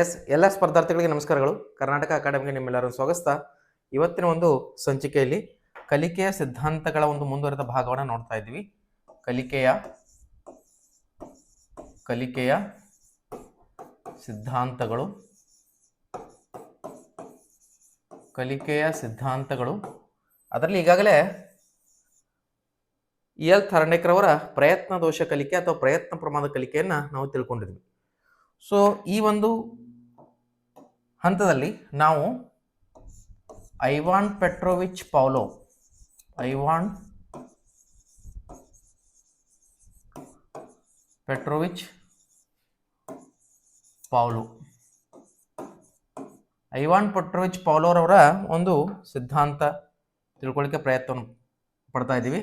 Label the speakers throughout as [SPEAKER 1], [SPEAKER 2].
[SPEAKER 1] S, ಎಲ್ಲ ಸ್ಪರ್ಧಾರ್ಥಿಗಳಿಗೆ ನಮಸ್ಕಾರಗಳು. ಕರ್ನಾಟಕ ಅಕಾಡೆಮಿಗೆ ನಿಮ್ಮೆಲ್ಲರನ್ನು ಸ್ವಾಗತ. ಇವತ್ತಿನ ಒಂದು ಸಂಚಿಕೆಯಲ್ಲಿ ಕಲಿಕೆಯ ಸಿದ್ಧಾಂತಗಳ ಒಂದು ಮುಂದುವರೆದ ಭಾಗವನ್ನು ನೋಡ್ತಾ ಇದ್ವಿ ಕಲಿಕೆಯ ಕಲಿಕೆಯ ಸಿದ್ಧಾಂತಗಳು. ಕಲಿಕೆಯ ಸಿದ್ಧಾಂತಗಳು. ಅದರಲ್ಲಿ ಈಗಾಗಲೇ ಇ ಎಲ್ ಥರಣೇಕರವರ ಪ್ರಯತ್ನ ದೋಷ ಕಲಿಕೆ ಅಥವಾ ಪ್ರಯತ್ನ ಪ್ರಮಾದ ಕಲಿಕೆಯನ್ನು ನಾವು ತಿಳ್ಕೊಂಡಿದ್ವಿ. ಸೊ ಈ ಒಂದು ಹಂತದಲ್ಲಿ ನಾವು Ivan Petrovich Pavlov, Ivan Petrovich Pavlov, Ivan Petrovich ಪೌಲೋರವರ ಒಂದು ಸಿದ್ಧಾಂತ ತಿಳ್ಕೊಳ್ಳಿಕ್ಕೆ ಪ್ರಯತ್ನ ಪಡ್ತಾ ಇದ್ದೀವಿ.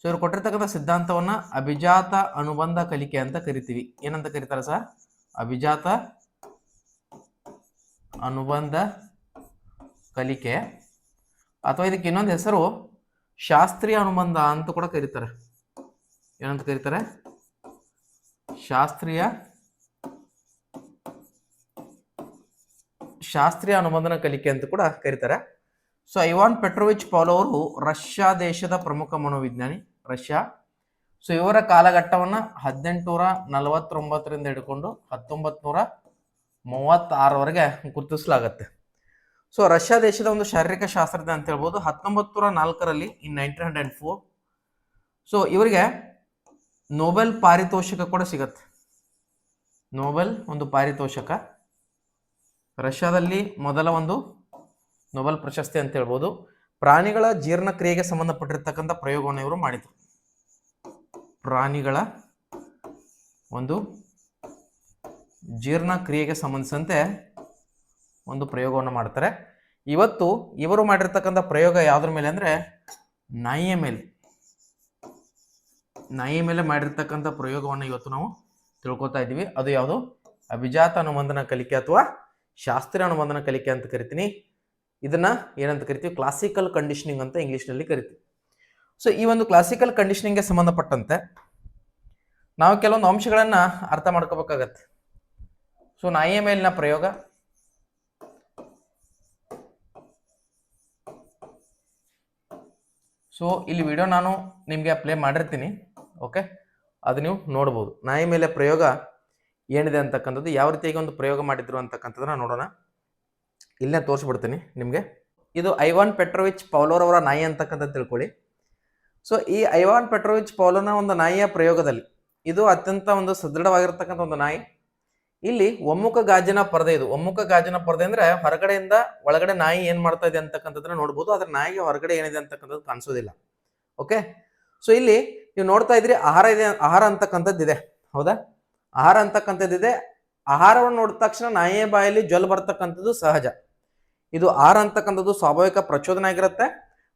[SPEAKER 1] ಸೊ ಇವರು ಕೊಟ್ಟಿರ್ತಕ್ಕಂಥ ಸಿದ್ಧಾಂತವನ್ನು ಅಭಿಜಾತ ಅನುಬಂಧ ಕಲಿಕೆ ಅಂತ ಕರಿತೀವಿ. ಏನಂತ ಕರೀತಾರೆ ಸರ್? ಅಭಿಜಾತ ಅನುಬಂಧ ಕಲಿಕೆ ಅಥವಾ ಇದಕ್ಕೆ ಇನ್ನೊಂದು ಹೆಸರು ಶಾಸ್ತ್ರೀಯ ಅನುಬಂಧ ಅಂತ ಕೂಡ ಕರೀತಾರೆ. ಏನಂತ ಕರೀತಾರೆ? ಶಾಸ್ತ್ರೀಯ ಶಾಸ್ತ್ರೀಯ ಅನುಬಂಧನ ಕಲಿಕೆ ಅಂತ ಕೂಡ ಕರೀತಾರೆ. ಸೊ, ಐವಾನ್ ಪೆಟ್ರೋವಿಚ್ ಪಾಲೋ ಅವರು ರಷ್ಯಾ ದೇಶದ ಪ್ರಮುಖ ಮನೋವಿಜ್ಞಾನಿ, ರಷ್ಯಾ. ಸೊ, ಇವರ ಕಾಲಘಟ್ಟವನ್ನು ಹದಿನೆಂಟುನೂರ ನಲವತ್ತೊಂಬತ್ತರಿಂದ ಹಿಡ್ಕೊಂಡು ಹತ್ತೊಂಬತ್ತು ನೂರ ಮೂವತ್ತಾರವರೆಗೆ ಗುರುತಿಸಲಾಗತ್ತೆ. ಸೊ ರಷ್ಯಾ ದೇಶದ ಒಂದು ಶಾರೀರಿಕ ಶಾಸ್ತ್ರಜ್ಞ ಅಂತ ಹೇಳ್ಬೋದು. ಹತ್ತೊಂಬತ್ತು ನೂರ ನಾಲ್ಕರಲ್ಲಿ in nineteen hundred four so ಇವರಿಗೆ ನೋಬೆಲ್ ಪಾರಿತೋಷಕ ಕೂಡ ಸಿಗತ್ತೆ. ನೋಬೆಲ್ ಒಂದು ಪಾರಿತೋಷಕ. ರಷ್ಯಾದಲ್ಲಿ ಮೊದಲ ಒಂದು ನೋಬೆಲ್ ಪ್ರಶಸ್ತಿ ಅಂತ ಹೇಳ್ಬೋದು. ಪ್ರಾಣಿಗಳ ಜೀರ್ಣಕ್ರಿಯೆಗೆ ಸಂಬಂಧಪಟ್ಟಿರ್ತಕ್ಕಂಥ ಪ್ರಯೋಗವನ್ನು ಇವರು ಮಾಡಿದರು. ಪ್ರಾಣಿಗಳ ಒಂದು ಜೀರ್ಣಕ್ರಿಯೆಗೆ ಸಂಬಂಧಿಸಿದಂತೆ ಒಂದು ಪ್ರಯೋಗವನ್ನು ಮಾಡ್ತಾರೆ. ಇವತ್ತು ಇವರು ಮಾಡಿರ್ತಕ್ಕಂಥ ಪ್ರಯೋಗ ಯಾವುದ್ರ ಮೇಲೆ ಅಂದರೆ ನಾಯಿಯ ಮೇಲೆ. ನಾಯಿಯ ಮೇಲೆ ಮಾಡಿರ್ತಕ್ಕಂಥ ಪ್ರಯೋಗವನ್ನು ಇವತ್ತು ನಾವು ತಿಳ್ಕೊತಾ ಇದ್ದೀವಿ. ಅದು ಯಾವುದು? ಅಭಿಜಾತ ಅನುಬಂಧನ ಕಲಿಕೆ ಅಥವಾ ಶಾಸ್ತ್ರೀಯ ಅನುಬಂಧನ ಕಲಿಕೆ ಅಂತ ಕರಿತೀನಿ. ಇದನ್ನ ಏನಂತ ಕರಿತೀವಿ? ಕ್ಲಾಸಿಕಲ್ ಕಂಡೀಷನಿಂಗ್ ಅಂತ ಇಂಗ್ಲೀಷ್ನಲ್ಲಿ ಕರಿತೀವಿ. ಸೊ ಈ ಒಂದು ಕ್ಲಾಸಿಕಲ್ ಕಂಡೀಷನಿಂಗ್ಗೆ ಸಂಬಂಧಪಟ್ಟಂತೆ ನಾವು ಕೆಲವೊಂದು ಅಂಶಗಳನ್ನು ಅರ್ಥ ಮಾಡ್ಕೋಬೇಕಾಗತ್ತೆ. ಸೊ ನಾಯಿಯ ಮೇಲಿನ ಪ್ರಯೋಗ ಸೊ ಇಲ್ಲಿ ವಿಡಿಯೋ ನಾನು ನಿಮಗೆ ಪ್ಲೇ ಮಾಡಿರ್ತೀನಿ ಓಕೆ ಅದು ನೀವು ನೋಡ್ಬೋದು. ನಾಯಿ ಮೇಲೆ ಪ್ರಯೋಗ ಏನಿದೆ ಅಂತಕ್ಕಂಥದ್ದು, ಯಾವ ರೀತಿಯಾಗಿ ಒಂದು ಪ್ರಯೋಗ ಮಾಡಿದ್ರು ಅಂತಕ್ಕಂಥದ್ದನ್ನ ನೋಡೋಣ. ಇಲ್ಲೇ ತೋರಿಸ್ಬಿಡ್ತೀನಿ ನಿಮಗೆ. ಇದು ಐವಾನ್ ಪೆಟ್ರೋವಿಚ್ ಪೌಲೋರ್ ಅವರ ನಾಯಿ ಅಂತಕ್ಕಂಥದ್ದು ತಿಳ್ಕೊಳ್ಳಿ. ಸೊ ಈ ಐವಾನ್ ಪೆಟ್ರೋವಿಚ್ ಪೌಲೋನ ಒಂದು ನಾಯಿಯ ಪ್ರಯೋಗದಲ್ಲಿ, ಇದು ಅತ್ಯಂತ ಒಂದು ಸದೃಢವಾಗಿರ್ತಕ್ಕಂಥ ಒಂದು ನಾಯಿ. ಇಲ್ಲಿ ಒಮ್ಮುಖ ಗಾಜಿನ ಪರದೆ ಇದು. ಒಮ್ಮುಖ ಗಾಜಿನ ಪರದೆ ಅಂದ್ರೆ ಹೊರಗಡೆಯಿಂದ ಒಳಗಡೆ ನಾಯಿ ಏನ್ ಮಾಡ್ತಾ ಇದೆ ಅಂತಕ್ಕಂಥದ್ದನ್ನ ನೋಡ್ಬೋದು. ಆದ್ರೆ ನಾಯಿಗೆ ಹೊರಗಡೆ ಏನಿದೆ ಅಂತಕ್ಕಂಥದ್ದು ಕಾಣಿಸೋದಿಲ್ಲ. ಓಕೆ? ಸೊ ಇಲ್ಲಿ ನೀವು ನೋಡ್ತಾ ಇದ್ರಿ ಆಹಾರ ಇದೆ, ಆಹಾರ ಅಂತಕ್ಕಂಥದ್ದು ಇದೆ. ಹೌದಾ? ಆಹಾರ ಅಂತಕ್ಕಂಥದ್ದಿದೆ ಆಹಾರವನ್ನು ನೋಡಿದ ತಕ್ಷಣ ನಾಯಿಯ ಬಾಯಲ್ಲಿ ಜ್ವಲ್ ಬರ್ತಕ್ಕಂಥದ್ದು ಸಹಜ. ಇದು ಆಹಾರ ಅಂತಕ್ಕಂಥದ್ದು ಸ್ವಾಭಾವಿಕ ಪ್ರಚೋದನೆ ಆಗಿರುತ್ತೆ.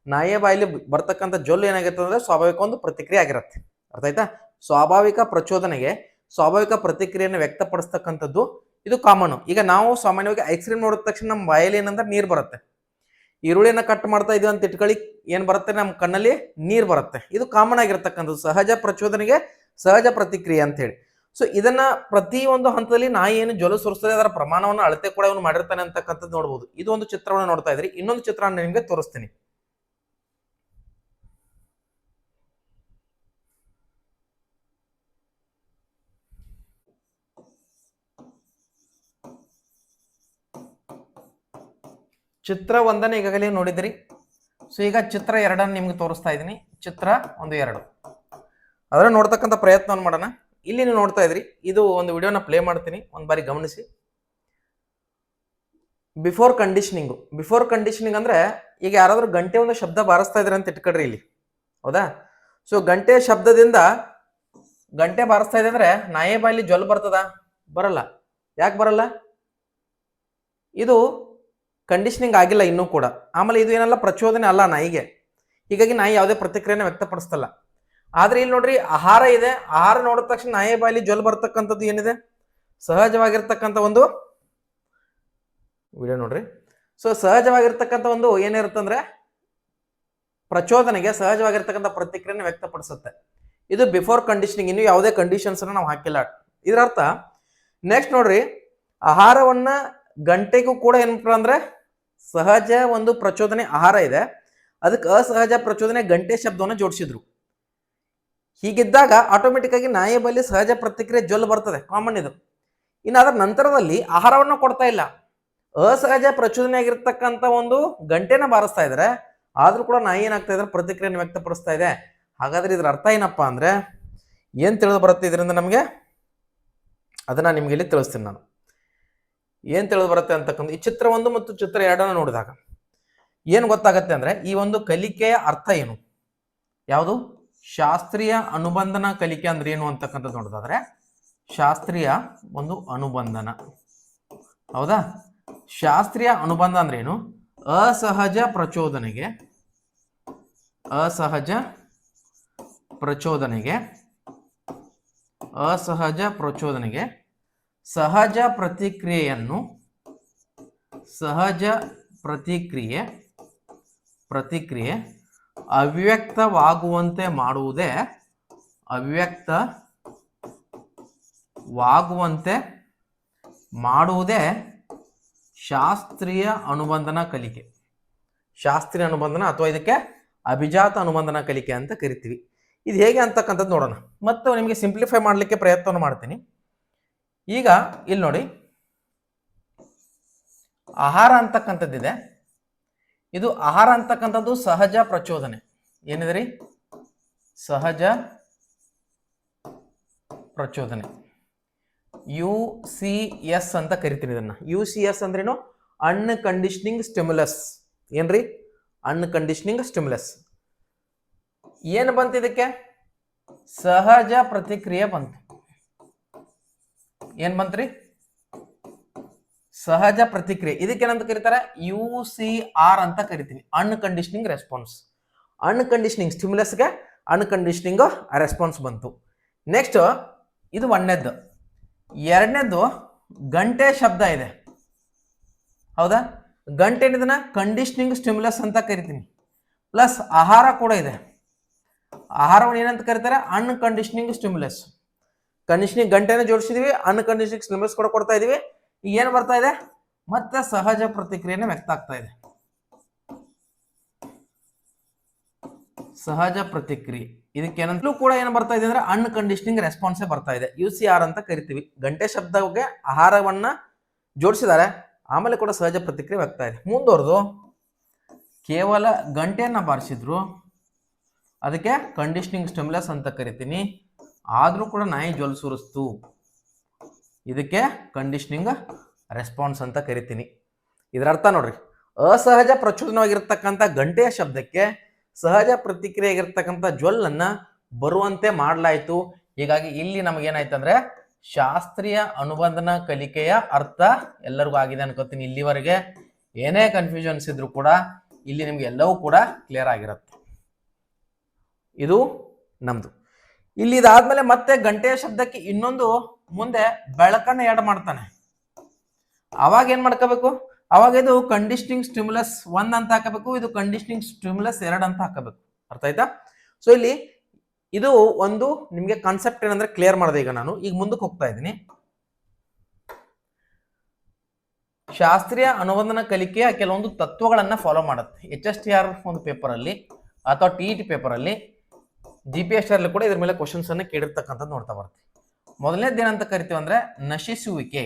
[SPEAKER 1] ನಾಯಿಯ ಬಾಯಲ್ಲಿ ಬರ್ತಕ್ಕಂಥ ಜೊಲ್ಲು ಏನಾಗಿರುತ್ತೆ ಅಂದ್ರೆ ಸ್ವಾಭಾವಿಕ ಒಂದು ಪ್ರತಿಕ್ರಿಯೆ ಆಗಿರುತ್ತೆ. ಅರ್ಥ ಆಯ್ತಾ? ಸ್ವಾಭಾವಿಕ ಪ್ರಚೋದನೆಗೆ ಸ್ವಾಭಾವಿಕ ಪ್ರತಿಕ್ರಿಯೆಯನ್ನು ವ್ಯಕ್ತಪಡಿಸ್ತಕ್ಕಂಥದ್ದು ಇದು ಕಾಮನ್. ಈಗ ನಾವು ಸಾಮಾನ್ಯವಾಗಿ ಐಸ್ ಕ್ರೀಮ್ ನೋಡಿದ ತಕ್ಷಣ ನಮ್ಮ ಬಾಯಲ್ಲಿ ಏನಂದ್ರೆ ನೀರು ಬರುತ್ತೆ. ಈರುಳ್ಳಿನ ಕಟ್ ಮಾಡ್ತಾ ಇದೀವಿ ಅಂತ ಇಟ್ಕೊಳ್ಳಿ, ಏನು ಬರುತ್ತೆ? ನಮ್ಮ ಕಣ್ಣಲ್ಲಿ ನೀರು ಬರುತ್ತೆ. ಇದು ಕಾಮನ್ ಆಗಿರತಕ್ಕಂಥದ್ದು. ಸಹಜ ಪ್ರಚೋದನೆಗೆ ಸಹಜ ಪ್ರತಿಕ್ರಿಯೆ ಅಂತ ಹೇಳಿ. ಸೊ ಇದನ್ನ ಪ್ರತಿ ಒಂದು ಹಂತದಲ್ಲಿ ನಾಯಿ ಏನು ಜ್ವಲ ಸುರಿಸ್ತದೆ, ಅದರ ಪ್ರಮಾಣವನ್ನು ಅಳತೆ ಕೂಡ ಇವನು ಮಾಡಿರ್ತಾನೆ ಅಂತಕ್ಕಂಥದ್ದು ನೋಡ್ಬೋದು. ಇದು ಒಂದು ಚಿತ್ರವನ್ನು ನೋಡ್ತಾ ಇದ್ರಿ. ಇನ್ನೊಂದು ಚಿತ್ರ ನಿಮಗೆ ತೋರಿಸ್ತೀನಿ. ಚಿತ್ರ ಒಂದನ್ನು ಈಗಾಗಲೇ ನೋಡಿದ್ರಿ. ಸೊ ಈಗ ಚಿತ್ರ ಎರಡನ್ನು ನಿಮ್ಗೆ ತೋರಿಸ್ತಾ ಇದ್ದೀನಿ. ಚಿತ್ರ ಒಂದು ಎರಡು. ಅದರ ನೋಡ್ತಕ್ಕಂಥ ಪ್ರಯತ್ನವನ್ನು ಮಾಡೋಣ. ಇಲ್ಲಿ ನೀವು ನೋಡ್ತಾ ಇದ್ರಿ. ಇದು ಒಂದು ವಿಡಿಯೋನ ಪ್ಲೇ ಮಾಡ್ತೀನಿ. ಒಂದು ಬಾರಿ ಗಮನಿಸಿ. ಬಿಫೋರ್ ಕಂಡೀಷನಿಂಗು ಬಿಫೋರ್ ಕಂಡೀಷನಿಂಗ್ ಅಂದ್ರೆ ಈಗ ಯಾರಾದರೂ ಗಂಟೆ ಒಂದು ಶಬ್ದ ಬಾರಿಸ್ತಾ ಇದ್ರೆ ಅಂತ ಇಟ್ಕೊಡ್ರಿ ಇಲ್ಲಿ. ಹೌದಾ? ಸೊ ಗಂಟೆ ಶಬ್ದದಿಂದ ಗಂಟೆ ಬಾರಿಸ್ತಾ ಇದೆ ಅಂದ್ರೆ ನಾಯೇ ಬಾಯಲ್ಲಿ ಜ್ವಲ್ ಬರ್ತದ? ಬರಲ್ಲ. ಯಾಕೆ ಬರಲ್ಲ? ಇದು ಕಂಡೀಷನಿಂಗ್ ಆಗಿಲ್ಲ ಇನ್ನೂ ಕೂಡ. ಆಮೇಲೆ ಇದು ಏನಲ್ಲ ಪ್ರಚೋದನೆ ಅಲ್ಲ ನಾಯಿಗೆ. ಹೀಗಾಗಿ ನಾಯಿ ಯಾವುದೇ ಪ್ರತಿಕ್ರಿಯೆನ ವ್ಯಕ್ತಪಡಿಸ್ತಲ್ಲ. ಆದರೆ ಇಲ್ಲಿ ನೋಡ್ರಿ, ಆಹಾರ ಇದೆ. ಆಹಾರ ನೋಡಿದ ತಕ್ಷಣ ನಾಯಿ ಬಾಯಲ್ಲಿ ಜ್ವಲ್ ಬರ್ತಕ್ಕಂಥದ್ದು ಏನಿದೆ? ಸಹಜವಾಗಿರ್ತಕ್ಕಂಥ ಒಂದು ವಿಡಿಯೋ ನೋಡ್ರಿ. ಸೊ ಸಹಜವಾಗಿರ್ತಕ್ಕಂಥ ಒಂದು ಏನಿರುತ್ತಂದ್ರೆ ಪ್ರಚೋದನೆಗೆ ಸಹಜವಾಗಿರ್ತಕ್ಕಂಥ ಪ್ರತಿಕ್ರಿಯೆನ ವ್ಯಕ್ತಪಡಿಸುತ್ತೆ. ಇದು ಬಿಫೋರ್ ಕಂಡೀಷನಿಂಗ್ ಇನ್ನು ಯಾವುದೇ ಕಂಡೀಷನ್ಸ್ ನಾವು ಹಾಕಿಲ್ಲ. ಇದರ ಅರ್ಥ ನೆಕ್ಸ್ಟ್ ನೋಡ್ರಿ, ಆಹಾರವನ್ನ ಗಂಟೆಗೂ ಕೂಡ ಏನಪ್ಪ ಅಂದ್ರೆ ಸಹಜ ಒಂದು ಪ್ರಚೋದನೆ ಆಹಾರ ಇದೆ. ಅದಕ್ಕೆ ಅಸಹಜ ಪ್ರಚೋದನೆ ಗಂಟೆ ಶಬ್ದವನ್ನು ಜೋಡಿಸಿದ್ರು. ಹೀಗಿದ್ದಾಗ ಆಟೋಮೆಟಿಕ್ ಆಗಿ ನಾಯಿ ಬಳಿ ಸಹಜ ಪ್ರತಿಕ್ರಿಯೆ ಜೊಲ್ ಬರ್ತದೆ ಕಾಮನ್ ಇದು. ಇನ್ನು ಅದರ ನಂತರದಲ್ಲಿ ಆಹಾರವನ್ನು ಕೊಡ್ತಾ ಇಲ್ಲ. ಅಸಹಜ ಪ್ರಚೋದನೆ ಆಗಿರ್ತಕ್ಕಂಥ ಒಂದು ಗಂಟೆನ ಬಾರಿಸ್ತಾ ಇದ್ದಾರೆ. ಆದ್ರೂ ಕೂಡ ನಾಯಿ ಏನಾಗ್ತಾ ಇದ್ರೆ ಪ್ರತಿಕ್ರಿಯೆಯನ್ನು ವ್ಯಕ್ತಪಡಿಸ್ತಾ ಇದೆ. ಹಾಗಾದ್ರೆ ಇದ್ರ ಅರ್ಥ ಏನಪ್ಪಾ ಅಂದ್ರೆ, ಏನು ತಿಳಿದು ಬರುತ್ತೆ ಇದರಿಂದ ನಮಗೆ? ಅದನ್ನ ನಿಮಗೆ ಇಲ್ಲಿ ತಿಳಿಸ್ತೀನಿ ನಾನು. ಏನ್ ತಿಳಿದು ಬರುತ್ತೆ ಅಂತಕ್ಕಂಥ ಈ ಚಿತ್ರ ಒಂದು ಮತ್ತು ಚಿತ್ರ ಎರಡನ್ನ ನೋಡಿದಾಗ ಏನು ಗೊತ್ತಾಗತ್ತೆ ಅಂದ್ರೆ ಈ ಒಂದು ಕಲಿಕೆಯ ಅರ್ಥ ಏನು? ಯಾವುದು? ಶಾಸ್ತ್ರೀಯ ಅನುಬಂಧನ ಕಲಿಕೆ ಅಂದ್ರೆ ಏನು ಅಂತಕ್ಕಂಥದ್ದು ನೋಡೋದಾದ್ರೆ ಶಾಸ್ತ್ರೀಯ ಒಂದು ಅನುಬಂಧನ. ಹೌದಾ? ಶಾಸ್ತ್ರೀಯ ಅನುಬಂಧ ಅಂದ್ರೆ ಏನು? ಅಸಹಜ ಪ್ರಚೋದನೆಗೆ ಅಸಹಜ ಪ್ರಚೋದನೆಗೆ ಅಸಹಜ ಪ್ರಚೋದನೆಗೆ ಸಹಜ ಪ್ರತಿಕ್ರಿಯೆಯನ್ನು ಸಹಜ ಪ್ರತಿಕ್ರಿಯೆ ಪ್ರತಿಕ್ರಿಯೆ ಅವ್ಯಕ್ತವಾಗುವಂತೆ ಮಾಡುವುದೇ ಅವ್ಯಕ್ತವಾಗುವಂತೆ ಮಾಡುವುದೇ ಶಾಸ್ತ್ರೀಯ ಅನುಬಂಧನ ಕಲಿಕೆ. ಶಾಸ್ತ್ರೀಯ ಅನುಬಂಧನ ಅಥವಾ ಇದಕ್ಕೆ ಅಭಿಜಾತ ಅನುಬಂಧನ ಕಲಿಕೆ ಅಂತ ಕರಿತೀವಿ. ಇದು ಹೇಗೆ ಅಂತಕ್ಕಂಥದ್ದು ನೋಡೋಣ. ಮತ್ತು ನಿಮಗೆ ಸಿಂಪ್ಲಿಫೈ ಮಾಡಲಿಕ್ಕೆ ಪ್ರಯತ್ನ ಮಾಡ್ತೀನಿ. ಈಗ ಇಲ್ಲಿ ನೋಡಿ. ಆಹಾರ ಅಂತಕ್ಕಂಥದ್ದಿದೆ. ಇದು ಆಹಾರ ಅಂತಕ್ಕಂಥದ್ದು ಸಹಜ ಪ್ರಚೋದನೆ. ಏನಿದೆ ರೀ ಸಹಜ ಪ್ರಚೋದನೆ. ಯು ಸಿ ಎಸ್ ಅಂತ ಕರಿತೀವಿ ಇದನ್ನ. ಯು ಸಿ ಎಸ್ ಅಂದ್ರೇನು? Unconditioning stimulus. ಏನ್ರಿ? Unconditioning stimulus. ಏನು ಬಂತು ಇದಕ್ಕೆ ಸಹಜ ಪ್ರತಿಕ್ರಿಯೆ ಬಂತು. ಏನ್ ಬಂತ್ರಿ ಸಹಜ ಪ್ರತಿಕ್ರಿಯೆ. ಇದಕ್ಕೇನಂತ ಕರೀತಾರೆ? ಯು ಸಿ ಆರ್ ಅಂತ ಕರಿತೀವಿ. ಅನ್ಕಂಡೀಷನಿಂಗ್ ರೆಸ್ಪಾನ್ಸ್ ಅನ್ಕಂಡೀಷನಿಂಗ್ ಸ್ಟಿಮ್ಯುಲಸ್ಗೆ ಅನ್ಕಂಡೀಷನಿಂಗ್ ರೆಸ್ಪಾನ್ಸ್ ಬಂತು. ನೆಕ್ಸ್ಟ್ ಇದು ಒಂದನೇದ್ದು. ಎರಡನೇದು ಗಂಟೆ ಶಬ್ದ ಇದೆ. ಹೌದಾ? ಗಂಟೆ ಇದನ್ನ ಕಂಡೀಷನಿಂಗ್ ಸ್ಟಿಮ್ಯುಲಸ್ ಅಂತ ಕರಿತೀನಿ. ಪ್ಲಸ್ ಆಹಾರ ಕೂಡ ಇದೆ. ಆಹಾರವನ್ನು ಏನಂತ ಕರೀತಾರೆ? ಅನ್ಕಂಡೀಷನಿಂಗ್ ಸ್ಟಿಮ್ಯುಲಸ್ ಕಂಡೀಷನಿಂಗ್ ಗಂಟೆನ ಜೋಡಿಸಿದೀವಿ ಅನ್ಕಂಡೀಷನಿಂಗ್ ಸ್ಟಿಮ್ಯುಲಸ್ ಕೂಡ ಕೊಡ್ತಾ ಇದೀವಿ. ಈಗ ಏನು ಬರ್ತಾ ಇದೆ? ಮತ್ತೆ ಸಹಜ ಪ್ರತಿಕ್ರಿಯೆನೇ ವ್ಯಕ್ತ ಆಗ್ತಾ ಇದೆ. ಸಹಜ ಪ್ರತಿಕ್ರಿಯೆ. ಇದಕ್ಕೆ ಏನಂತಲೂ ಕೂಡ ಏನು ಬರ್ತಾ ಇದೆ ಅಂದ್ರೆ ಅನ್ಕಂಡೀಷನಿಂಗ್ ರೆಸ್ಪಾನ್ಸೇ ಬರ್ತಾ ಇದೆ. ಯು ಸಿ ಆರ್ ಅಂತ ಕರಿತೀವಿ. ಗಂಟೆ ಶಬ್ದಕ್ಕೆ ಆಹಾರವನ್ನ ಜೋಡಿಸಿದ್ದಾರೆ. ಆಮೇಲೆ ಕೂಡ ಸಹಜ ಪ್ರತಿಕ್ರಿಯೆ ವ್ಯಕ್ತ ಇದೆ. ಮುಂದುವರೆದು, ಕೇವಲ ಗಂಟೆಯನ್ನು ಬಾರಿಸಿದ್ರು, ಅದಕ್ಕೆ ಕಂಡೀಷನಿಂಗ್ ಸ್ಟಿಮ್ಯುಲಸ್ ಅಂತ ಕರಿತೀನಿ. ಆದರೂ ಕೂಡ ನಾಯಿ ಜೊಲ್ ಸುರಿಸ್ತು. ಇದಕ್ಕೆ ಕಂಡೀಷನಿಂಗ್ ರೆಸ್ಪಾನ್ಸ್ ಅಂತ ಕರಿತೀನಿ. ಇದರ ಅರ್ಥ ನೋಡ್ರಿ, ಅಸಹಜ ಪ್ರಚೋದನವಾಗಿರ್ತಕ್ಕಂಥ ಗಂಟೆಯ ಶಬ್ದಕ್ಕೆ ಸಹಜ ಪ್ರತಿಕ್ರಿಯೆ ಆಗಿರ್ತಕ್ಕಂಥ ಜ್ವಲ್ಲನ್ನ ಬರುವಂತೆ ಮಾಡಲಾಯಿತು. ಹೀಗಾಗಿ ಇಲ್ಲಿ ನಮಗೇನಾಯ್ತು ಅಂದ್ರೆ ಶಾಸ್ತ್ರೀಯ ಅನುಬಂಧನ ಕಲಿಕೆಯ ಅರ್ಥ ಎಲ್ಲರಿಗೂ ಆಗಿದೆ ಅನ್ಕೋತೀನಿ ಇಲ್ಲಿವರೆಗೆ. ಏನೇ ಕನ್ಫ್ಯೂಷನ್ಸ್ ಇದ್ರು ಕೂಡ ಇಲ್ಲಿ ನಿಮ್ಗೆ ಎಲ್ಲವೂ ಕೂಡ ಕ್ಲಿಯರ್ ಆಗಿರುತ್ತೆ. ಇದು ನಮ್ದು. ಇಲ್ಲಿ ಇದಾದ್ಮೇಲೆ ಮತ್ತೆ ಗಂಟೆಯ ಶಬ್ದಕ್ಕೆ ಇನ್ನೊಂದು ಮುಂದೆ ಬೆಳಕನ್ನ ಎಡ್ ಮಾಡ್ತಾನೆ. ಅವಾಗ ಏನ್ ಮಾಡ್ಕೋಬೇಕು? ಅವಾಗ ಇದು ಕಂಡೀಷನಿಂಗ್ ಸ್ಟಿಮ್ಯುಲಸ್ ಒಂದ್ ಅಂತ ಹಾಕಬೇಕು, ಇದು ಕಂಡೀಷನಿಂಗ್ ಸ್ಟಿಮ್ಯುಲಸ್ ಎರಡ್ ಅಂತ ಹಾಕಬೇಕು. ಅರ್ಥ ಆಯ್ತಾ? ಸೊ ಇಲ್ಲಿ ಇದು ಒಂದು ನಿಮ್ಗೆ ಕಾನ್ಸೆಪ್ಟ್ ಏನಂದ್ರೆ ಕ್ಲಿಯರ್ ಮಾಡಿದೆ ಈಗ ನಾನು. ಈಗ ಮುಂದಕ್ಕೆ ಹೋಗ್ತಾ ಇದ್ದೀನಿ. ಶಾಸ್ತ್ರೀಯ ಅನುಬಂಧನ ಕಲಿಕೆಯ ಕೆಲವೊಂದು ತತ್ವಗಳನ್ನ ಫಾಲೋ ಮಾಡುತ್ತೆ. ಎಚ್ ಎಸ್ ಟಿ ಆರ್ ಒಂದು ಪೇಪರಲ್ಲಿ ಅಥವಾ ಟಿ ಟಿ ಪೇಪರಲ್ಲಿ ಜಿ ಪಿ ಎಸ್ ಅಲ್ಲಿ ಕೂಡ ಇದ್ರ ಮೇಲೆ ಕ್ವಶನ್ಸ್ ಅನ್ನ ಕೇಳಿರ್ತಕ್ಕಂಥದ್ದು ನೋಡ್ತಾ ಬರ್ತೀವಿ ಮೊದಲನೇದು ಏನಂತ ಕರಿತೀವಿ ಅಂದ್ರೆ ನಶಿಸುವಿಕೆ.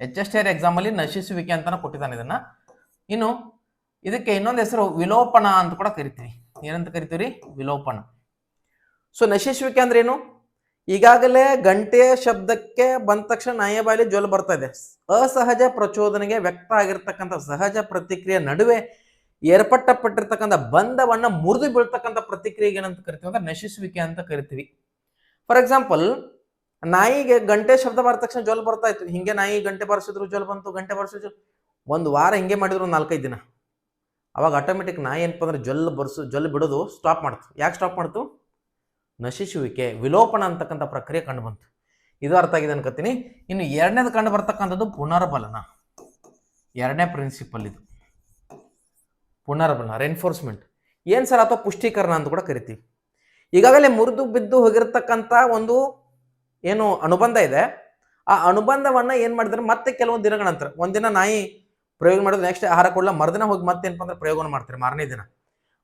[SPEAKER 1] H S T R exam ಅಲ್ಲಿ ನಶಿಸುವಿಕೆ ಅಂತಾನೆ ಕೊಟ್ಟಿದ್ದಾನೆ ಇದನ್ನ. ಇನ್ನು ಇದಕ್ಕೆ ಇನ್ನೊಂದು ಹೆಸರು ವಿಲೋಪನ ಅಂತ ಕೂಡ ಕರಿತೀವಿ. ಏನಂತ ಕರಿತೀವಿ ವಿಲೋಪನ. ಸೊ ನಶಿಸುವಿಕೆ ಅಂದ್ರೆ ಏನು? ಈಗಾಗಲೇ ಗಂಟೆಯ ಶಬ್ದಕ್ಕೆ ಬಂದ ತಕ್ಷಣ ನಾಯಬಾಲಿ ಜ್ವಲ ಬರ್ತಾ ಇದೆ. ಅಸಹಜ ಪ್ರಚೋದನೆಗೆ ವ್ಯಕ್ತ ಆಗಿರ್ತಕ್ಕಂಥ ಸಹಜ ಪ್ರತಿಕ್ರಿಯೆ ನಡುವೆ ಏರ್ಪಟ್ಟಪಟ್ಟಿರ್ತಕ್ಕಂಥ ಬಂಧವನ್ನ ಮುರಿದು ಬೀಳ್ತಕ್ಕಂಥ ಪ್ರತಿಕ್ರಿಯೆಗೆ ಏನಂತ ಕರಿತೀವಿ ಅಂದ್ರೆ ನಶಿಸುವಿಕೆ ಅಂತ ಕರಿತೀವಿ. ಫಾರ್ ಎಕ್ಸಾಂಪಲ್ ನಾಯಿಗೆ ಗಂಟೆ ಶಬ್ದ ಬಾರ ತಕ್ಷಣ ಜೋಲ್ ಬರ್ತಾ ಇತ್ತು. ಹಿಂಗೆ ನಾಯಿ ಗಂಟೆ ಬರ್ಸಿದ್ರು, ಜೋಲ್ ಬಂತು, ಗಂಟೆ ಬಾರಿಸಿದ್ರು ಒಂದು ವಾರ ಹಿಂಗೆ ಮಾಡಿದ್ರು, ನಾಲ್ಕೈದು ದಿನ. ಅವಾಗ ಆಟೋಮೆಟಿಕ್ ನಾಯಿ ಏನಪ್ಪ ಅಂದ್ರೆ ಜೊಲ್ ಬರ್ಸು, ಜೊಲ್ ಬಿಡೋದು ಸ್ಟಾಪ್ ಮಾಡ್ತು. ಯಾಕೆ ಸ್ಟಾಪ್ ಮಾಡ್ತು? ನಶಿಸುವಿಕೆ, ವಿಲೋಪನ ಅಂತಕ್ಕಂಥ ಪ್ರಕ್ರಿಯೆ ಕಂಡು ಬಂತು. ಇದು ಅರ್ಥ ಆಗಿದೆ ಅನ್ಕೋತೀನಿ. ಇನ್ನು ಎರಡನೇದು ಕಂಡು ಬರ್ತಕ್ಕಂಥದ್ದು ಪುನರ್ಬಲನ. ಎರಡನೇ ಪ್ರಿನ್ಸಿಪಲ್ ಇದು. ಪುನರ್ಬಲನ ರೆನ್ಫೋರ್ಸ್ಮೆಂಟ್ ಏನು ಸರ್ ಅಥವಾ ಪುಷ್ಟೀಕರಣ ಅಂತ ಕೂಡ ಕರಿತೀವಿ. ಈಗಾಗಲೇ ಮುರಿದು ಬಿದ್ದು ಹೋಗಿರ್ತಕ್ಕಂಥ ಒಂದು ಏನು ಅನುಬಂಧ ಇದೆ. ಆ ಅನುಬಂಧವನ್ನು ಏನು ಮಾಡಿದ್ರೆ ಮತ್ತೆ ಕೆಲವೊಂದು ದಿನಗಳ ನಂತರ, ಒಂದಿನ ನಾಯಿ ಪ್ರಯೋಗ ಮಾಡೋದು ನೆಕ್ಸ್ಟ್ ಆಹಾರ ಕೊಡಲ್ಲ ಮರುದಿನ ಹೋಗಿ ಮತ್ತೆ ಏನಪ್ಪ ಅಂದ್ರೆ ಪ್ರಯೋಗವನ್ನು ಮಾಡ್ತಾರೆ ಮಾರನೇ ದಿನ.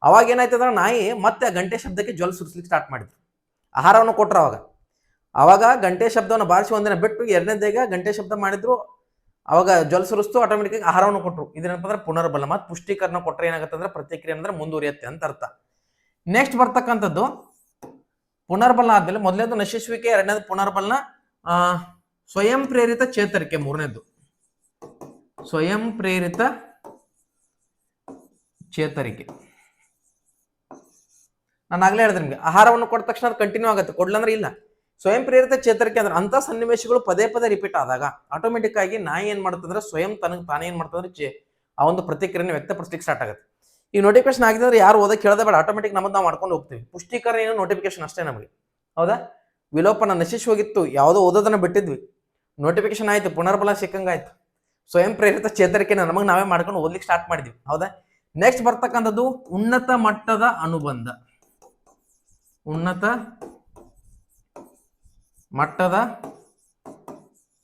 [SPEAKER 1] ಅವಾಗ ಏನಾಯ್ತು ಅಂದ್ರೆ ನಾಯಿ ಮತ್ತೆ ಗಂಟೆ ಶಬ್ದಕ್ಕೆ ಜ್ವಲ್ ಸುರಿಸ್ಲಿಕ್ಕೆ ಸ್ಟಾರ್ಟ್ ಮಾಡಿದ್ರು. ಆಹಾರವನ್ನು ಕೊಟ್ಟರು ಅವಾಗ. ಅವಾಗ ಗಂಟೆ ಶಬ್ದವನ್ನು ಬಾರಿಸಿ ಒಂದಿನ ಬಿಟ್ಟು ಎರಡನೇದಾಗ ಗಂಟೆ ಶಬ್ದ ಮಾಡಿದ್ರು. ಅವಾಗ ಜ್ವಲ ಸುರಿಸ್ತು ಆಟೋಮೆಟಿಕ್ ಆಹಾರವನ್ನು ಕೊಟ್ಟರು ಇದೇನಪ್ಪ ಅಂದ್ರೆ ಪುನರ್ಬಲ. ಮತ್ತು ಪುಷ್ಟೀಕರಣ ಕೊಟ್ಟರೆ ಏನಾಗುತ್ತೆ ಅಂದ್ರೆ ಪ್ರತಿಕ್ರಿಯೆ ಅಂದ್ರೆ ಮುಂದುವರಿಯುತ್ತೆ ಅಂತ ಅರ್ಥ. ನೆಕ್ಸ್ಟ್ ಬರ್ತಕ್ಕಂಥದ್ದು, ಪುನರ್ಬಲ ಆದ್ಮೇಲೆ ಮೊದಲನೇದು ನಶಿಸುವಿಕೆ, ಎರಡನೇದು ಪುನರ್ಬಲನ ಸ್ವಯಂ ಪ್ರೇರಿತ ಚೇತರಿಕೆ, ಮೂರನೇದು. ಸ್ವಯಂ ಪ್ರೇರಿತ ಚೇತರಿಕೆ. ನಾನು ಆಗ್ಲೇ ಹೇಳಿದೆ ನಿಮಗೆ, ಆಹಾರವನ್ನು ಕೊಟ್ಟ ತಕ್ಷಣ ಅದು ಕಂಟಿನ್ಯೂ ಆಗುತ್ತೆ. ಕೊಡ್ಲಂದ್ರೆ ಇಲ್ಲ. ಸ್ವಯಂ ಪ್ರೇರಿತ ಚೇತರಿಕೆ ಅಂದ್ರೆ ಅಂತ ಸನ್ನಿವೇಶಗಳು ಪದೇ ಪದೇ ರಿಪೀಟ್ ಆದಾಗ ಆಟೋಮೆಟಿಕ್ ಆಗಿ ನಾಯಿ ಏನ್ ಮಾಡುತ್ತಂದ್ರೆ ಸ್ವಯಂ ತನಗೆ ತಾನೇ ಏನ್ ಮಾಡ್ತಂದ್ರೆ ಆ ಒಂದು ಪ್ರತಿಕ್ರಿಯೆ ವ್ಯಕ್ತಪಡಿಸ್ಲಿಕ್ಕೆ ಸ್ಟಾರ್ಟ್ ಆಗುತ್ತೆ. ಈ ನೋಟಿಫಿಕೇಶನ್ ಆಗಿದೆ ಅಂದ್ರೆ ಯಾರು ಓದಕ್ಕೆ ಹೇಳದೆ ಬೇಡ ಆಟೋಮೆಟಿಕ್ ನಮ್ಮದು ನಾವು ಮಾಡ್ಕೊಂಡು ಹೋಗ್ತೀವಿ. ಪುಷ್ಟೀಕರಣ ಏನು ನೋಟಿಫಿಕೇಶನ್ ಅಷ್ಟೇ ನಮಗೆ. ಹೌದಾ? ವಿಲೋಪನ ನಶಿಸಿ ಹೋಗಿತ್ತು ಯಾವುದೋ ಓದೋದನ್ನ ಬಿಟ್ಟಿದ್ವಿ. ನೋಟಿಫಿಕೇಶನ್ ಆಯ್ತು, ಪುನರ್ಬಲ ಸಿಕ್ಕಂಗಾಯ್ತು. ಸ್ವಯಂ ಪ್ರೇರಿತ ಚೇತರಿಕೆನ ನಮಗೆ ನಾವೇ ಮಾಡ್ಕೊಂಡು ಓದ್ಲಿಕ್ಕೆ ಸ್ಟಾರ್ಟ್ ಮಾಡಿದ್ವಿ. ಹೌದಾ? ನೆಕ್ಸ್ಟ್ ಬರ್ತಕ್ಕಂಥದ್ದು ಉನ್ನತ ಮಟ್ಟದ ಅನುಬಂಧ. ಉನ್ನತ ಮಟ್ಟದ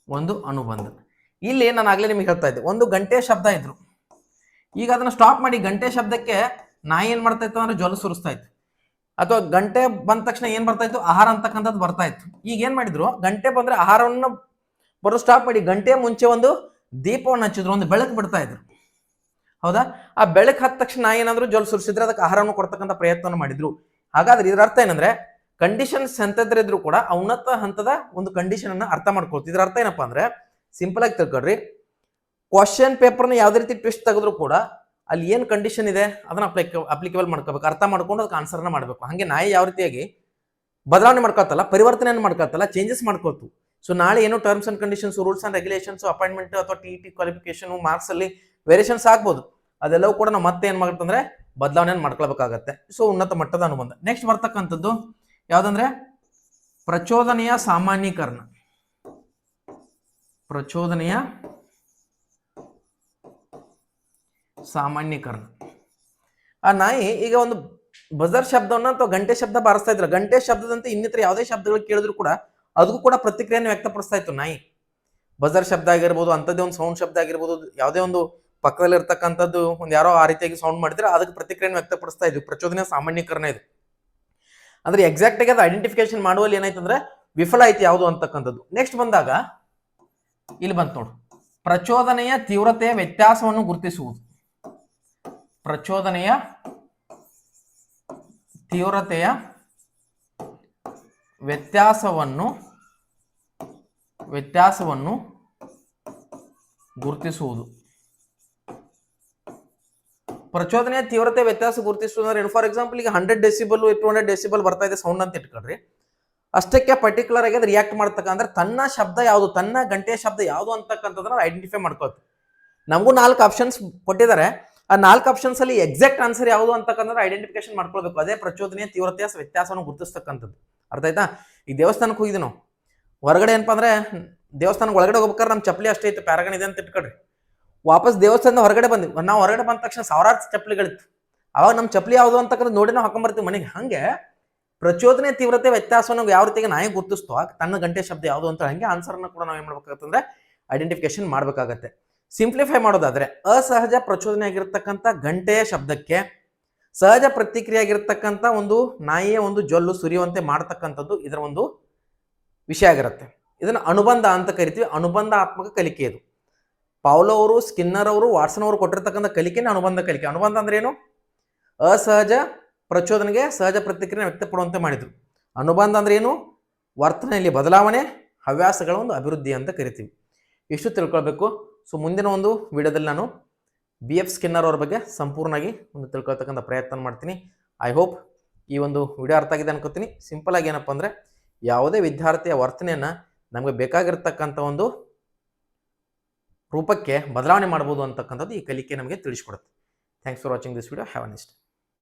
[SPEAKER 1] ಒಂದು ಅನುಬಂಧ. ಇಲ್ಲಿ ನಾನು ಆಗಲೇ ನಿಮಗೆ ಹೇಳ್ತಾ ಇದ್ದೆ, ಒಂದು ಗಂಟೆ ಶಬ್ದ ಇದ್ರು. ಈಗ ಅದನ್ನ ಸ್ಟಾಪ್ ಮಾಡಿ ಗಂಟೆ ಶಬ್ದಕ್ಕೆ ನಾಯಿ ಏನ್ ಮಾಡ್ತಾ ಇತ್ತು ಅಂದ್ರೆ ಜ್ವಲ ಸುರಿಸ್ತಾ ಇತ್ತು. ಅಥವಾ ಗಂಟೆ ಬಂದ ತಕ್ಷಣ ಏನ್ ಬರ್ತಾ ಇತ್ತು? ಆಹಾರ ಅಂತಕ್ಕಂಥದ್ದು ಬರ್ತಾ ಇತ್ತು. ಈಗ ಏನ್ ಮಾಡಿದ್ರು? ಗಂಟೆ ಬಂದ್ರೆ ಆಹಾರವನ್ನು ಬರೋ ಸ್ಟಾಪ್ ಮಾಡಿ ಗಂಟೆ ಮುಂಚೆ ಒಂದು ದೀಪವನ್ನು ಹಚ್ಚಿದ್ರು, ಒಂದು ಬೆಳಕು ಬಿಡ್ತಾ ಇದ್ರು. ಹೌದಾ? ಆ ಬೆಳಕು ಹತ್ತ ತಕ್ಷಣ ಏನಾದ್ರು ಜ್ವಲ ಸುರಿಸಿದ್ರೆ ಅದಕ್ಕೆ ಆಹಾರವನ್ನು ಕೊಡ್ತಕ್ಕಂಥ ಪ್ರಯತ್ನವನ್ನು ಮಾಡಿದ್ರು. ಹಾಗಾದ್ರೆ ಇದರ ಅರ್ಥ ಏನಂದ್ರೆ ಕಂಡೀಷನ್ಸ್ ಎಂತದ್ರಿದ್ರು ಕೂಡ ಆ ಉನ್ನತ ಹಂತದ ಒಂದು ಕಂಡೀಷನ್ ಅನ್ನ ಅರ್ಥ ಮಾಡ್ಕೊಳ್ತೀವಿ. ಇದರ ಅರ್ಥ ಏನಪ್ಪಾ ಅಂದ್ರೆ ಸಿಂಪಲ್ ಆಗಿ ತಿಳ್ಕೊಳ್ರಿ. ಕ್ವಶನ್ ಪೇಪರ್ನ ಯಾವ್ದೇ ರೀತಿ ಟ್ವಿಸ್ಟ್ ತೆಗೆದ್ರು ಕೂಡ ಅಲ್ಲಿ ಏನ್ ಕಂಡೀಷನ್ ಇದೆ ಅದನ್ನ ಅಪ್ಲೈ ಅಪ್ಲಿಕೇಬಲ್ ಮಾಡ್ಕೋಬೇಕು. ಅರ್ಥ ಮಾಡ್ಕೊಂಡು ಅದಕ್ಕೆ ಆನ್ಸರ್ನ ಮಾಡಬೇಕು. ಹಾಗೆ ನಾಯಿ ಯಾವ ರೀತಿಯಾಗಿ ಬದಲಾವಣೆ ಮಾಡ್ಕೊತಲ್ಲ ಪರಿವರ್ತನೆಯನ್ನು ಮಾಡ್ಕೊತಲ್ಲ ಚೇಂಜಸ್ ಮಾಡ್ಕೋತು ಸೊ ನಾಳೆ ಏನು terms and conditions rules and regulations appointment ಅಥವಾ ಟಿ ಟಿ ಕ್ವಾಲಿಫಿಕೇಶನ್ ಮಾರ್ಕ್ಸ್ ಅಲ್ಲಿ ವೇರಿಯೇಷನ್ಸ್ ಆಗ್ಬೋದು. ಅದೆಲ್ಲವೂ ಕೂಡ ನಾವು ಮತ್ತೆ ಏನ್ ಮಾಡ್ತಂದ್ರೆ ಬದಲಾವಣೆಯನ್ನು ಮಾಡ್ಕೊಳ್ಬೇಕಾಗತ್ತೆ. ಸೊ ಉನ್ನತ ಮಟ್ಟದ ಅನುಬಂಧ. ನೆಕ್ಸ್ಟ್ ಬರ್ತಕ್ಕಂಥದ್ದು ಯಾವ್ದಂದ್ರೆ? ಪ್ರಚೋದನೆಯ ಸಾಮಾನ್ಯೀಕರಣ. ಪ್ರಚೋದನೆಯ ಸಾಮಾನ್ಯೀಕರಣ. ಆ ನಾಯಿ ಈಗ ಒಂದು ಬಜರ್ ಶಬ್ದವನ್ನ ಅಥವಾ ಗಂಟೆ ಶಬ್ದ ಬಾರಿಸ್ತಾ ಇದ್ರು ಗಂಟೆ ಶಬ್ದದಂತೆ ಇನ್ನಿತರ ಯಾವುದೇ ಶಬ್ದಗಳು ಕೇಳಿದ್ರು ಕೂಡ ಅದಕ್ಕೂ ಕೂಡ ಪ್ರತಿಕ್ರಿಯೆಯನ್ನು ವ್ಯಕ್ತಪಡಿಸ್ತಾ ಇತ್ತು ನಾಯಿ. ಬಜರ್ ಶಬ್ದ ಆಗಿರ್ಬೋದು, ಅಂಥದ್ದೇ ಒಂದು ಸೌಂಡ್ ಶಬ್ದ ಆಗಿರ್ಬೋದು, ಯಾವುದೇ ಒಂದು ಪಕ್ಕದಲ್ಲಿ ಇರ್ತಕ್ಕಂಥದ್ದು ಒಂದು ಯಾರೋ ಆ ರೀತಿಯಾಗಿ ಸೌಂಡ್ ಮಾಡಿದ್ರೆ ಅದಕ್ಕೆ ಪ್ರತಿಕ್ರಿಯೆಯನ್ನು ವ್ಯಕ್ತಪಡಿಸ್ತಾ ಇದ್ವಿ. ಪ್ರಚೋದನೆ ಸಾಮಾನ್ಯೀಕರಣ ಇದು. ಅಂದ್ರೆ ಎಕ್ಸಾಕ್ಟ್ ಆಗಿ ಅದು ಐಡೆಂಟಿಫಿಕೇಶನ್ ಮಾಡುವಲ್ಲಿ ಏನಾಯ್ತು ಅಂದ್ರೆ ವಿಫಲ ಆಯ್ತು ಯಾವುದು ಅಂತಕ್ಕಂಥದ್ದು. ನೆಕ್ಸ್ಟ್ ಬಂದಾಗ ಇಲ್ಲಿ ಬಂತು ನೋಡು. ಪ್ರಚೋದನೆಯ ತೀವ್ರತೆಯ ವ್ಯತ್ಯಾಸವನ್ನು ಗುರುತಿಸುವುದು. ಪ್ರಚೋದನೆಯ ತೀವ್ರತೆಯ ವ್ಯತ್ಯಾಸವನ್ನು ವ್ಯತ್ಯಾಸವನ್ನು ಗುರುತಿಸುವುದು. ಪ್ರಚೋದನೆಯ ತೀವ್ರತೆ ವ್ಯತ್ಯಾಸ ಗುರುತಿಸುವುದು ಅಂದ್ರೆ ಫಾರ್ ಎಕ್ಸಾಂಪಲ್ ಈಗ hundred decibel to hundred decibel ಬರ್ತಾ ಇದೆ ಸೌಂಡ್ ಅಂತ ಇಟ್ಕೊಳ್ರಿ. ಅಷ್ಟಕ್ಕೆ ಪರ್ಟಿಕ್ಯುಲರ್ ಆಗಿ ರಿಯಾಕ್ಟ್ ಮಾಡ್ತಕ್ಕ ಅಂದ್ರೆ ತನ್ನ ಶಬ್ದ ಯಾವುದು? ತನ್ನ ಗಂಟೆಯ ಶಬ್ದ ಯಾವುದು ಅಂತಕ್ಕಂಥದ್ದನ್ನ ಐಡೆಂಟಿಫೈ ಮಾಡ್ಕೋತು ನಮಗೂ ನಾಲ್ಕು ಆಪ್ಷನ್ಸ್ ಕೊಟ್ಟಿದ್ದಾರೆ. ಆ ನಾಲ್ಕು ಆಪ್ಷನ್ಸ್ ಅಲ್ಲಿ ಎಕ್ಸಾಕ್ಟ್ ಆನ್ಸರ್ ಯಾವುದು ಅಂತಕ್ಕಂದ್ರೆ ಐಡೆಂಟಿಫಿಕೇಶನ್ ಮಾಡ್ಕೊಳ್ಬೇಕು. ಅದೇ ಪ್ರಚೋದನೆಯ ತೀವ್ರತೆಯ ವ್ಯತ್ಯಾಸವನ್ನು ಗುರುತಿಸ್ತಕ್ಕಂಥದ್ದು. ಅರ್ಥ ಆಯ್ತಾ? ಈ ದೇವಸ್ಥಾನಕ್ಕೆ ಹೋಗಿದ್ವಿ ನಾವು. ಹೊರಗಡೆ ಏನಪ್ಪ ಅಂದ್ರೆ ದೇವಸ್ಥಾನಕ್ಕೆ ಒಳಗಡೆ ಹೋಗ್ಬೇಕಾದ್ರೆ ನಮ್ಮ ಚಪ್ಪಲಿ ಅಷ್ಟೇ ಇತ್ತು ಪ್ಯಾರಗನ್ ಇದೆ ಅಂತ ಇಟ್ಕೊಳ್ರಿ. ವಾಪಸ್ ದೇವಸ್ಥಾನದ ಹೊರಗಡೆ ಬಂದ್ವಿ. ನಾವು ಹೊರಗಡೆ ಬಂದ ತಕ್ಷಣ ಸಾವಿರಾರು ಚಪ್ಪಲಿಗಳಿತ್ತು. ಅವಾಗ ನಮ್ಮ ಚಪ್ಪಲಿ ಯಾವುದು ಅಂತಕ್ಕಂಥ ನೋಡಿ ನಾವು ಹಾಕೊಂಬರ್ತೀವಿ ಮನೆಗೆ. ಹಂಗೆ ಪ್ರಚೋದನೆ ತೀವ್ರತೆ ವ್ಯತ್ಯಾಸವನ್ನು ಯಾವ ರೀತಿಗೆ ನಾಯಿ ಗುರುತಿಸ್ತೋ? ಆಗ ತನ್ನ ಗಂಟೆ ಶಬ್ದ ಯಾವುದು ಅಂತ ಹಂಗೆ ಆನ್ಸರ್ನ ಕೂಡ ನಾವು ಏನು ಮಾಡ್ಬೇಕಾಗತ್ತಂದ್ರೆ ಐಡೆಂಟಿಫಿಕೇಶನ್ ಮಾಡಬೇಕಾಗತ್ತೆ. ಸಿಂಪ್ಲಿಫೈ ಮಾಡೋದಾದ್ರೆ ಅಸಹಜ ಪ್ರಚೋದನೆ ಆಗಿರ್ತಕ್ಕಂಥ ಗಂಟೆಯ ಶಬ್ದಕ್ಕೆ ಸಹಜ ಪ್ರತಿಕ್ರಿಯೆ ಆಗಿರ್ತಕ್ಕಂಥ ಒಂದು ನಾಯಿಯ ಒಂದು ಜೊಲ್ಲು ಸುರಿಯುವಂತೆ ಮಾಡತಕ್ಕಂಥದ್ದು ಇದರ ಒಂದು ವಿಷಯ ಆಗಿರುತ್ತೆ. ಇದನ್ನು ಅನುಬಂಧ ಅಂತ ಕರಿತೀವಿ. ಅನುಬಂಧಾತ್ಮಕ ಕಲಿಕೆ ಇದು. ಪೌಲೋ ಅವರು, ಸ್ಕಿನ್ನರ್ ಅವರು, ವಾಟ್ಸನ್ ಅವರು ಕೊಟ್ಟಿರ್ತಕ್ಕಂಥ ಕಲಿಕೆನೇ ಅನುಬಂಧ ಕಲಿಕೆ. ಅನುಬಂಧ ಅಂದ್ರೆ ಏನು? ಅಸಹಜ ಪ್ರಚೋದನೆಗೆ ಸಹಜ ಪ್ರತಿಕ್ರಿಯೆ ವ್ಯಕ್ತಪಡುವಂತೆ ಮಾಡಿದ್ರು. ಅನುಬಂಧ ಅಂದ್ರೆ ಏನು? ವರ್ತನೆಯಲ್ಲಿ ಬದಲಾವಣೆ, ಹವ್ಯಾಸಗಳ ಒಂದು ಅಭಿವೃದ್ಧಿ ಅಂತ ಕರಿತೀವಿ. ಇಷ್ಟು ತಿಳ್ಕೊಳ್ಬೇಕು. ಸೊ, ಮುಂದಿನ ಒಂದು ವಿಡಿಯೋದಲ್ಲಿ ನಾನು ಬಿ ಎಫ್ ಸ್ಕಿನ್ನರ್ ಅವ್ರ ಬಗ್ಗೆ ಸಂಪೂರ್ಣವಾಗಿ ಒಂದು ತಿಳ್ಕೊಳ್ತಕ್ಕಂಥ ಪ್ರಯತ್ನ ಮಾಡ್ತೀನಿ. ಐ ಹೋಪ್ ಈ ಒಂದು ವಿಡಿಯೋ ಅರ್ಥ ಆಗಿದೆ ಅನ್ಕೋತೀನಿ. ಸಿಂಪಲ್ ಆಗಿ ಏನಪ್ಪ ಅಂದರೆ, ಯಾವುದೇ ವಿದ್ಯಾರ್ಥಿಯ ವರ್ತನೆಯನ್ನು ನಮಗೆ ಬೇಕಾಗಿರ್ತಕ್ಕಂಥ ಒಂದು ರೂಪಕ್ಕೆ ಬದಲಾವಣೆ ಮಾಡ್ಬೋದು ಅಂತಕ್ಕಂಥದ್ದು ಈ ಕಲಿಕೆ ನಮಗೆ ತಿಳಿಸ್ಕೊಡುತ್ತೆ. Thanks for watching this video have on next